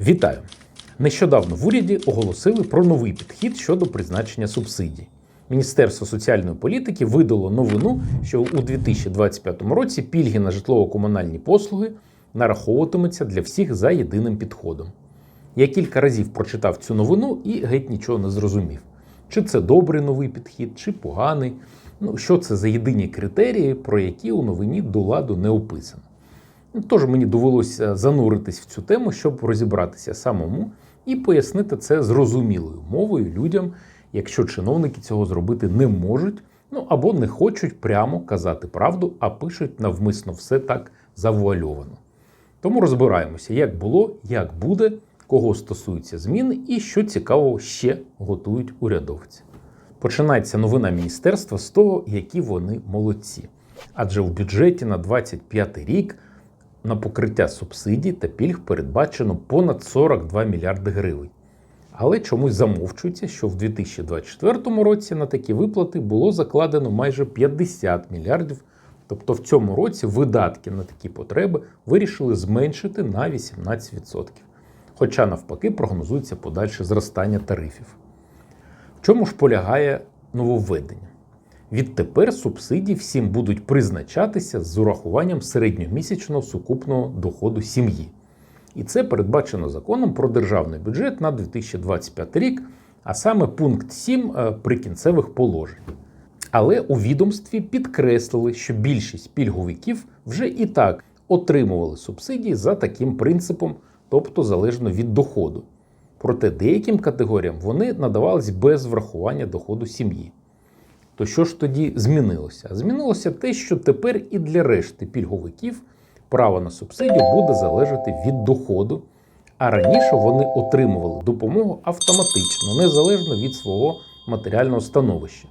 Вітаю! Нещодавно в уряді оголосили про новий підхід щодо призначення субсидій. Міністерство соціальної політики видало новину, що у 2025 році пільги на житлово-комунальні послуги нараховуватимуться для всіх за єдиним підходом. Я кілька разів прочитав цю новину і геть нічого не зрозумів. Чи це добрий новий підхід, чи поганий. Ну, що це за єдині критерії, про які у новині до ладу не описано. Ну, Тож мені довелося зануритись в цю тему, щоб розібратися самому і пояснити це зрозумілою мовою людям, якщо чиновники цього зробити не можуть, ну або не хочуть прямо казати правду, а пишуть навмисно все так завуальовано. Тому розбираємося, як було, як буде, кого стосуються зміни і що цікавого ще готують урядовці. Починається новина міністерства з того, які вони молодці. Адже в бюджеті на 2025 рік на покриття субсидій та пільг передбачено понад 42 мільярди гривень. Але чомусь замовчується, що в 2024 році на такі виплати було закладено майже 50 мільярдів. Тобто в цьому році видатки на такі потреби вирішили зменшити на 18%. Хоча навпаки прогнозується подальше зростання тарифів. В чому ж полягає нововведення? Відтепер субсидії всім будуть призначатися з урахуванням середньомісячного сукупного доходу сім'ї. І це передбачено законом про державний бюджет на 2025 рік, а саме пункт 7 е, прикінцевих положень. Але у відомстві підкреслили, що більшість пільговиків вже і так отримували субсидії за таким принципом, тобто залежно від доходу. Проте деяким категоріям вони надавались без врахування доходу сім'ї. То що ж тоді змінилося? Змінилося те, що тепер і для решти пільговиків право на субсидію буде залежати від доходу, а раніше вони отримували допомогу автоматично, незалежно від свого матеріального становища.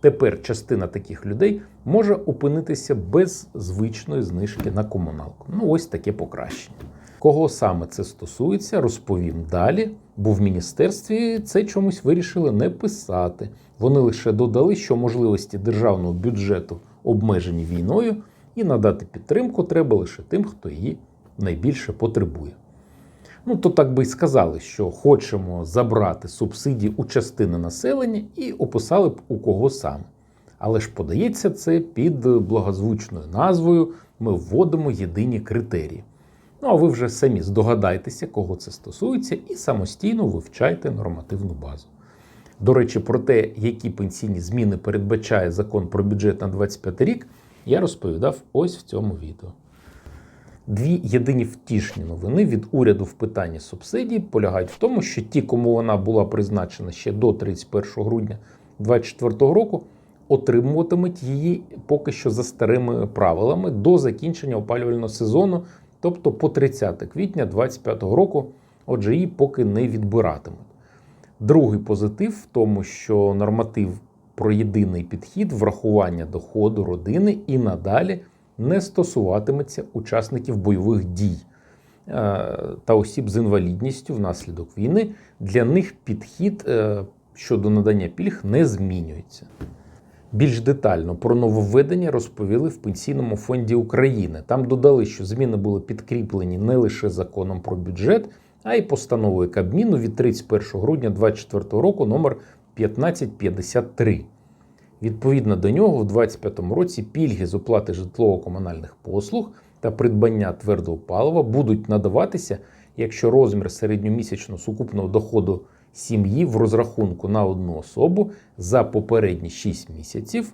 Тепер частина таких людей може опинитися без звичної знижки на комуналку. Ну, ось таке покращення. Кого саме це стосується, розповім далі, бо в міністерстві це чомусь вирішили не писати. Вони лише додали, що можливості державного бюджету обмежені війною, і надати підтримку треба лише тим, хто її найбільше потребує. Ну, то так би й сказали, що хочемо забрати субсидії у частини населення і описали б у кого саме. Але ж подається це під благозвучною назвою Ми вводимо єдині критерії. Ну, а ви вже самі здогадайтеся, кого це стосується, і самостійно вивчайте нормативну базу. До речі, про те, які пенсійні зміни передбачає закон про бюджет на 25 рік, я розповідав ось в цьому відео. Дві єдині втішні новини від уряду в питанні субсидій полягають в тому, що ті, кому вона була призначена ще до 31 грудня 2024 року, отримуватимуть її поки що за старими правилами до закінчення опалювального сезону, тобто по 30 квітня 2025 року, отже, її поки не відбиратимуть. Другий позитив в тому, що норматив про єдиний підхід врахування доходу родини і надалі не стосуватиметься учасників бойових дій е, та осіб з інвалідністю внаслідок війни. Для них підхід е, щодо надання пільг не змінюється. Більш детально про нововведення розповіли в Пенсійному фонді України. Там додали, що зміни були підкріплені не лише законом про бюджет, а й постановою Кабміну від 31 грудня 2024 року номер 1553. Відповідно до нього, в 2025 році пільги з оплати житлово-комунальних послуг та придбання твердого палива будуть надаватися, якщо розмір середньомісячного сукупного доходу сім'ї в розрахунку на одну особу за попередні 6 місяців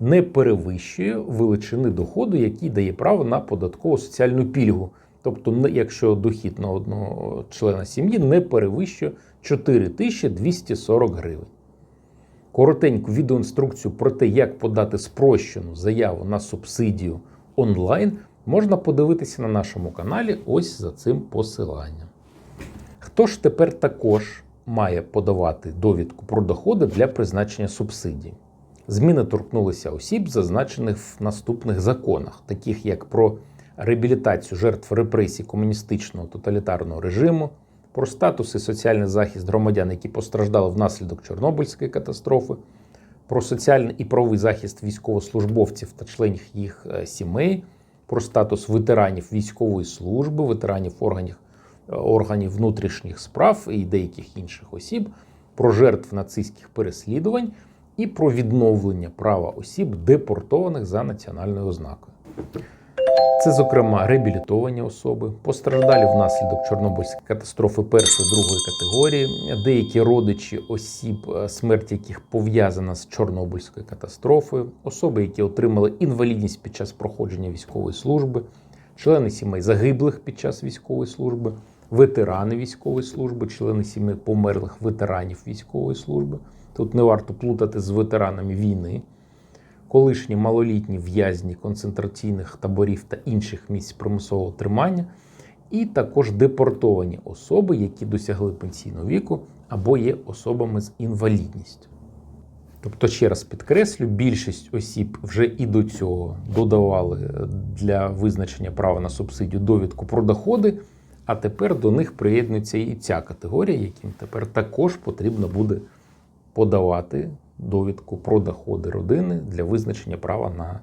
не перевищує величини доходу, який дає право на податкову соціальну пільгу. Тобто, якщо дохід на одного члена сім'ї не перевищує 4240 гривень. Коротеньку відеоінструкцію про те, як подати спрощену заяву на субсидію онлайн, можна подивитися на нашому каналі ось за цим посиланням. Хто ж тепер також має подавати довідку про доходи для призначення субсидій? Зміни торкнулися осіб, зазначених в наступних законах, таких як про реабілітацію жертв репресій комуністичного тоталітарного режиму, про статус і соціальний захист громадян, які постраждали внаслідок Чорнобильської катастрофи, про соціальний і правовий захист військовослужбовців та членів їх сімей, про статус ветеранів військової служби, ветеранів органів органів внутрішніх справ і деяких інших осіб про жертв нацистських переслідувань і про відновлення права осіб, депортованих за національною ознакою. Це, зокрема, реабілітовані особи, постраждалі внаслідок Чорнобильської катастрофи першої другої категорії, деякі родичі осіб, е, смерть яких пов'язана з Чорнобильською катастрофою, особи, які отримали інвалідність під час проходження військової служби, члени сімей загиблих під час військової служби, ветерани військової служби, члени сімей померлих ветеранів військової служби. Тут не варто плутати з ветеранами війни колишні малолітні в'язні концентраційних таборів та інших місць примусового тримання, і також депортовані особи, які досягли пенсійного віку або є особами з інвалідністю. Тобто, ще раз підкреслю, більшість осіб вже і до цього додавали для визначення права на субсидію довідку про доходи, а тепер до них приєднується і ця категорія, яким тепер також потрібно буде подавати довідку про доходи родини для визначення права на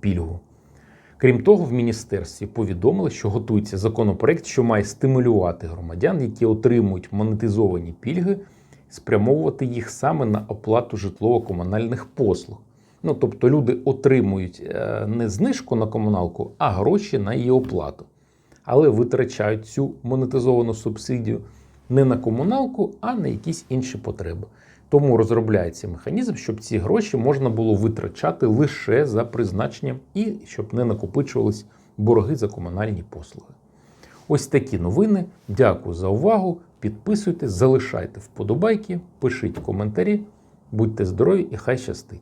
пільгу. Крім того, в міністерстві повідомили, що готується законопроект, що має стимулювати громадян, які отримують монетизовані пільги, спрямовувати їх саме на оплату житлово-комунальних послуг. Ну, тобто люди отримують е, не знижку на комуналку, а гроші на її оплату. Але витрачають цю монетизовану субсидію не на комуналку, а на якісь інші потреби. Тому розробляється механізм, щоб ці гроші можна було витрачати лише за призначенням і щоб не накопичувались борги за комунальні послуги. Ось такі новини. Дякую за увагу. Підписуйтесь, залишайте вподобайки, пишіть коментарі, будьте здорові і хай щастить!